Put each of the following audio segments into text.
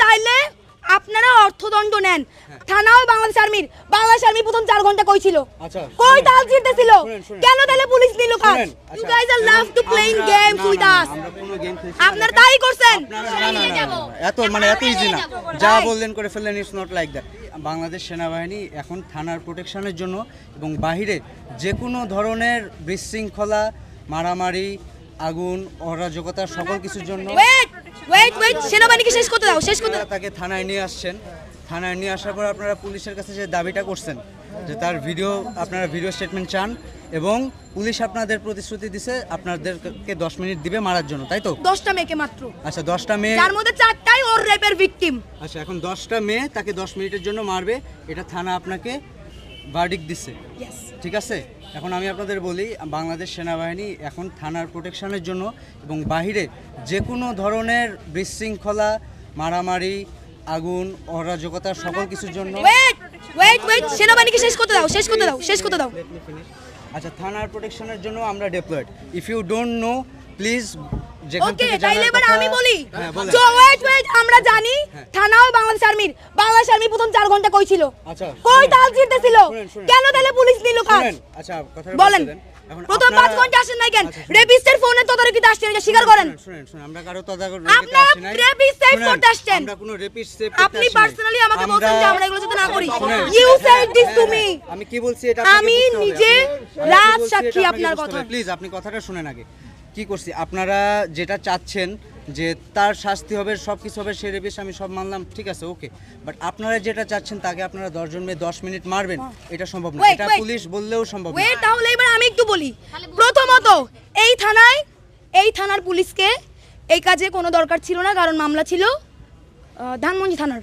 চাইলে আপনারা অর্থদণ্ড নেন। থানাও বাংলাদেশ আর্মির। বাংলাদেশ আর্মি প্রথম চার ঘণ্টা কই ছিল? আচ্ছা, কই তাল শুনেন। কেন তাহলে পুলিশ নিল কাজ? You guys are love to playing games with us. আপনারা তাই করছেন? এত মানে এত ইজি না। যা বললেন করে ফেললেন it's not like that Bangladesh সেনাবাহিনী এখন থানার প্রোটেকশনের জন্য এবং বাহিরে যে কোনো ধরনের বিশৃঙ্খলা মারামারি আগুন অরাজকতা সকল কিছুর জন্য ওয়েট ওয়েট সেনাবাহিনীকে শেষ করতে দাও শেষ করতে দাও তাকে থানায় নিয়ে আসছেন। থানায় নিয়ে আসার পর আপনারা পুলিশের কাছে যে দাবিটা করছেন যে তার ভিডিও আপনারা ভিডিও স্টেটমেন্ট চান এবং পুলিশ আপনাদের প্রতিশ্রুতি দিছে আপনাদেরকে দশ মিনিট দিবে মারার জন্য তাই তো? দশটা মেয়েকে মাত্র। আচ্ছা দশটা মেয়ে যার মধ্যে চারটাই ওর রেপের ভিকটিম আচ্ছা এখন দশটা মেয়ে তাকে দশ মিনিটের জন্য মারবে এটা থানা আপনাকে ভার্ডিক দিচ্ছে ঠিক আছে? এখন আমি আপনাদের বলি বাংলাদেশ সেনাবাহিনী এখন থানার প্রোটেকশনের জন্য এবং বাহিরে যে কোনো ধরনের বিশৃঙ্খলা মারামারি আগুন অরাজকতা সকল কিছুর জন্য ওয়েট ওয়েট ওয়েট সেনাবাহিনীকে শেষ করতে দাও শেষ করতে দাও শেষ করতে দাও. আচ্ছা থানার প্রোটেকশনের জন্য আমরা deployed if you don't know please okay তাইলে এবার আমি বলি হ্যাঁ সো ওয়েট ওয়েট আমরা জানি হ্যাঁ। থানাও বাংলাদেশ আর্মির। বাংলাদেশ আর্মি প্রথম চার ঘণ্টা কই ছিল? আচ্ছা কই তাল। কেন তাহলে পুলিশ নিল কাজ আচ্ছা কথাটা বলেন। প্রথম পাঁচ আপনারা- ঘণ্টা আসেন নাই কেন? আচ্ছা, রেপিস্টের ফোনে তদারকিতে আসছেন এটা স্বীকার করেন। শুনেন, শুনেন আমরা কারও আসি নাই। শুনেন, করতে আসছেন। আমরা কোনো রেপিস্ট সেভ আপনি পার্সোনালি আমাকে বলছেন যে আমরা এগুলো যাতে না করি। ইউ সেড দিস টু হ্যাঁ, মি হ্যাঁ, আমি কি বলছি এটা আমি নিজে রাজ সাক্ষী আপনার কথা। প্লিজ আপনি কথাটা শুনেন আগে। কি করছি? আপনারা যেটা চাচ্ছেন যে তার শাস্তি হবে সব কিছু হবে সে রেপিস আমি সব মানলাম ঠিক আছে ওকে। বাট আপনারা যেটা চাচ্ছেন তাকে আপনারা দশজন মেয়ে দশ মিনিট মারবেন এটা সম্ভব না। এটা পুলিশ বললেও সম্ভব না। তাহলে এবার আমি একটু বলি। প্রথমত এই থানায় এই থানার পুলিশকে এই কাজে কোনো দরকার ছিল না কারণ মামলা ছিল ধানমন্ডি থানার।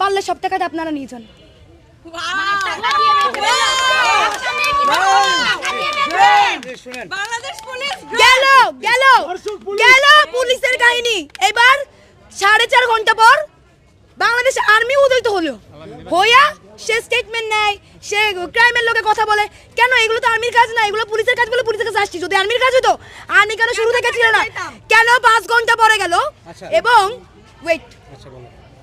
পারলে সব টাকাটা আপনারা নিয়ে যান। গেল গেল গেল পুলিশের কাহিনী। এবার সাড়ে চার ঘণ্টা পর বাংলাদেশ আর্মি উদয়িত হলো। হইয়া সে স্টেটমেন্ট নেয় সে ক্রাইমের লোকে কথা বলে কেন এগুলো তো আর্মির কাজ না? এগুলো পুলিশের কাজ বলে পুলিশের কাছে আসছি। যদি আর্মির কাজ হতো আর্মি কেন শুরু থেকে ছিল না? কেন পাঁচ ঘণ্টা পরে গেল? আচ্ছা। এবং wait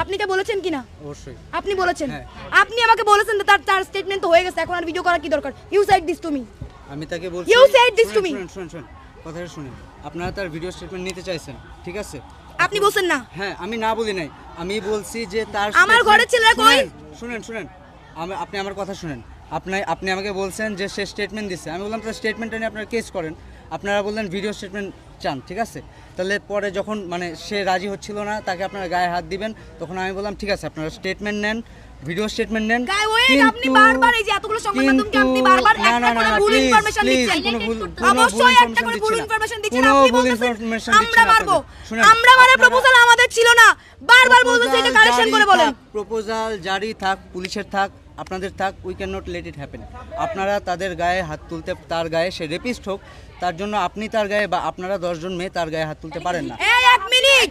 আপনি এটা বলেছেন কিনা? অবশ্যই। আপনি বলেছেন। হ্যাঁ। আপনি আমাকে বলেছেন তার তার স্টেটমেন্ট তো হয়ে গেছে এখন আর ভিডিও করার কি দরকার? You said this to me আমি তাকে বলছি said this to শুনেন, me. শুনেন শুনেন শুনেন কথাটা শুনেন। আপনারা তার ভিডিও স্টেটমেন্ট নিতে চাইছেন ঠিক আছে? আপনি বলছেন না। হ্যাঁ আমি না বলি নাই। আমি বলছি যে তার আমার ঘরের ছেলেরা কই? শুনেন, আমি আপনি আমার কথা শুনেন। আপনি আপনি আমাকে বলছেন যে সে স্টেটমেন্ট দিচ্ছে আমি বললাম তার স্টেটমেন্টটা নিয়ে আপনারা কেস করেন। আপনারা বললেন ভিডিও স্টেটমেন্ট চান ঠিক আছে? তাহলে পরে যখন মানে সে রাজি হচ্ছিল না তাকে আপনারা গায়ে হাত দিবেন তখন আমি বললাম ঠিক আছে আপনারা স্টেটমেন্ট নেন ভিডিও স্টেটমেন্ট নেন। আপনি বারবার এই যে এতগুলো সংবাদ মাধ্যমকে আপনি বারবার না, একটা না, না, করে না, ভুল ইনফরমেশন দিচ্ছেন। অবশ্যই একটা করে ভুল ইনফরমেশন দিচ্ছেন। আপনি দিচ্ছি আমরা না মারবো। আপনাদের। আমরা মানে প্রপোজাল আমাদের ছিল না। বারবার বলতেছে এটা কারেকশন করে বলেন। প্রপোজাল জারি থাক পুলিশের থাক আপনাদের থাক we can not let it happen আপনারা তাদের গায়ে হাত তুলতে তার গায়ে সে রেপিস্ট হোক তার জন্য আপনি তার গায়ে বা আপনারা দশজন মেয়ে তার গায়ে হাত তুলতে পারেন না। এক মিনিট!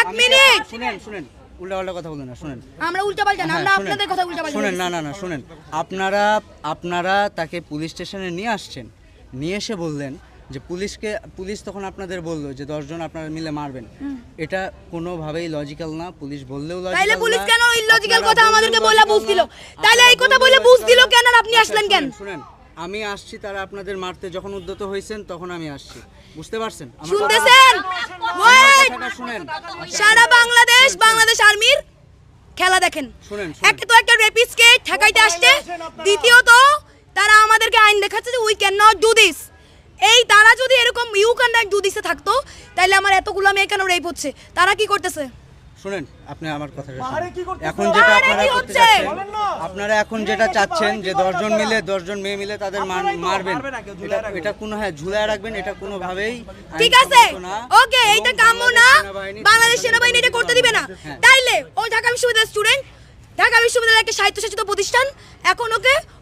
এক মিনিট! শুনেন শুনেন। উল্টা পাল্টা কথা বলুন না শুনেন। আমরা উল্টা পাল্টা না হ্যাঁ, আমরা। আপনাদের কথা উল্টা পাল্টা শুনেন না না না শুনেন। আপনারা আপনারা তাকে পুলিশ স্টেশনে নিয়ে আসছেন। নিয়ে এসে বললেন যে পুলিশকে পুলিশ তখন আপনাদের বলল যে দশজন আপনারা মিলে মারবেন। এটা কোনোভাবেই লজিক্যাল না। পুলিশ বললেও লজিক্যাল তাইলে পুলিশ কেন ইলজিক্যাল কথা আমাদেরকে বলে বুঝ দিল? তাইলে এই কথা বলে বুঝ দিল কেন আর আপনি আসলেন কেন? শুনেন। আমি আসছি তারা আপনাদের মারতে যখন উদ্যত হয়েছেন তখন আমি আসছি। বুঝতে পারছেন? শুনতেছেন? ওয়েট শুনেন। সারা বাংলাদেশ বাংলাদেশ আর্মির খেলা দেখেন। একে তো একটা রেপিস্টকে ঠেকাইতে আসছে। দ্বিতীয়ত তারা আমাদেরকে আইন দেখাচ্ছে যে we can not do this এই তারা যদি এরকম ইউ ক্যান নট থাকতো তাহলে আমার এতগুলো মেয়ে কেন রেপ হচ্ছে? তারা কি করতেছে? শুনেন আপনি আমার কথাটা শুনুন। এখন যেটা আপনারা করতে চাচ্ছেন আপনারা এখন যেটা চাচ্ছেন যে দশজন মিলে দশজন মেয়ে মিলে তাদের মারবেন। এটা কোনো হ্যাঁ ঝুলায় রাখবেন এটা কোনোভাবেই ঠিক আছে। ওকে এইটা কাম্য না। বাংলাদেশ সেনাবাহিনী এটা করতে দিবে না। হ্যাঁ। তাইলে ও ঢাকা বিশ্ববিদ্যালয়ের স্টুডেন্ট ঢাকা বিশ্ববিদ্যালয় একটা স্বায়ত্তশাসিত প্রতিষ্ঠান এখন ওকে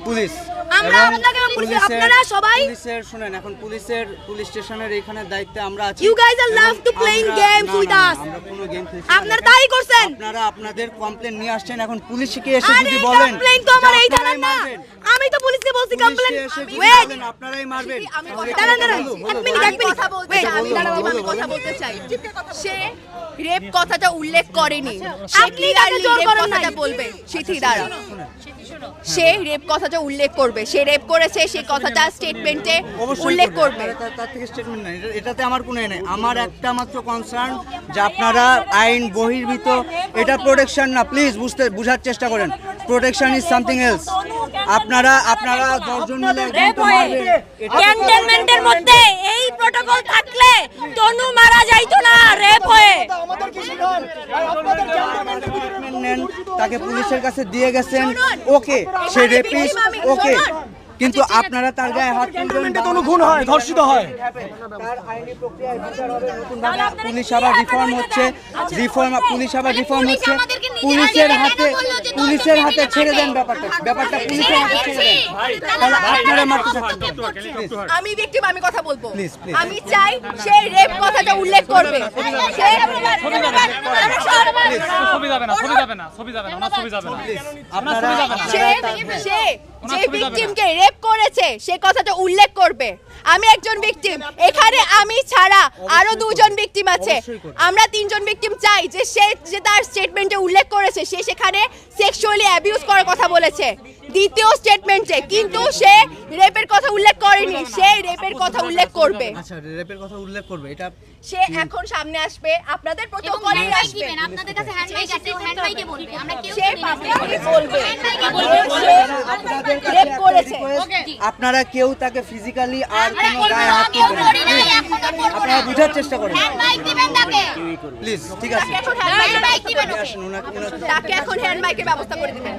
police আমরা আপনাকে পুলিশ- আপনারা সবাই- পুলিশের শুনেন এখন পুলিশের পুলিশ স্টেশনের এখানে দায়িত্বে আমরা আছি you guys are love to playing games with. আমরা কোনো গেম খেলছি আপনারা তাই করছেন। আপনারা আপনাদের কমপ্লেন নিয়ে আসছেন এখন পুলিশকে এসে যদি বলেন কমপ্লেইন তো আমার এই থানার না মারবেন, আমি তো পুলিশকে বলছি যদি ওয়েট আপনারাই মারবেন। দাঁড়ান দাঁড়ান এক মিনিট এক মিনিট চাই, আমি দাঁড়াও, আমি কথা বলতে চাই সে রেপ কথাটা উল্লেখ করেনি। আপনি তাকে জোর করেন কথাটা বলবে। সিথি দাঁড়া সে রেপ কথাটা উল্লেখ করবে। সে রেপ করেছে সে কথাটা স্টেটমেন্টে উল্লেখ করবে। তার- থেকে স্টেটমেন্ট নেই। এটা- এটাতে আমার কোনো নেই। আমার একটা মাত্র কনসার্ন যে আপনারা আইন বহির্ভূত এটা প্রোটেকশন না প্লিজ বুঝতে বুঝার চেষ্টা করেন। প্রোটেকশন ইজ সামথিং এলস আপনারা আপনারা দশজন মিলে ক্যান্টনমেন্টের মধ্যে এই প্রোটোকল থাকলে তনু মারা যাইতো না রেপ হয়ে। নেন তাকে পুলিশের কাছে দিয়ে গেছেন। ওকে সে রেপিস ওকে। কিন্তু আপনারা তার গায়ে হাত তুলবেন ক্যান্টনমেন্টে কোনো খুন হয় ধর্ষিত হয়। তার আইনি প্রক্রিয়ায় বিচার হবে নতুন ভাবে পুলিশ আবার রিফর্ম হচ্ছে। রিফর্ম পুলিশ আবার রিফর্ম হচ্ছে। আমাদেরকে নিজেরা পুলিশের হাতে পুলিশের হাতে ছেড়ে দেন ব্যাপারটা। ব্যাপারটা পুলিশের হাতে ছেড়ে দেন। তাহলে আপনারা মারতে চাচ্ছেন. আমি ভিকটিম আমি কথা বলব. আমি চাই সেই রেপ কথাটা উল্লেখ করবে। সে ছবি যাবে না ছবি যাবে না। ছবি যাবে না ছবি যাবে না আপনারা সে যে ভিকটিমকে রেপ করেছে সে কথাটা উল্লেখ করবে। আমি একজন ভিকটিম এখানে আমি ছাড়া আরও দুজন ভিকটিম আছে। আমরা তিনজন ভিকটিম চাই যে সে যে তার স্টেটমেন্টে উল্লেখ করেছে সে সেখানে সেক্সুয়ালি অ্যাবিউজ করার কথা বলেছে। দ্বিতীয় স্টেটমেন্টে কিন্তু সে রেপের কথা উল্লেখ করেনি। সে রেপের কথা উল্লেখ করবে। আচ্ছা রেপের কথা উল্লেখ করবে। এটা সে এখন সামনে আসবে। আপনাদের প্রোটোকলে আসবে। আপনাদের কাছে হ্যান্ড মাইক আছে। হ্যান্ড মাইকে বলবে। আমরা কেউ সে পাবলিকলি বলবে। বলবে। করেছে। আপনারা কেউ তাকে ফিজিক্যালি আর কোনো গায়ে হাত দিবেন তুলবেন আপনারা বুঝার চেষ্টা করুন। প্লিজ ঠিক আছে। তাকে এখন হ্যান্ড মাইকের ব্যবস্থা করে দিবেন।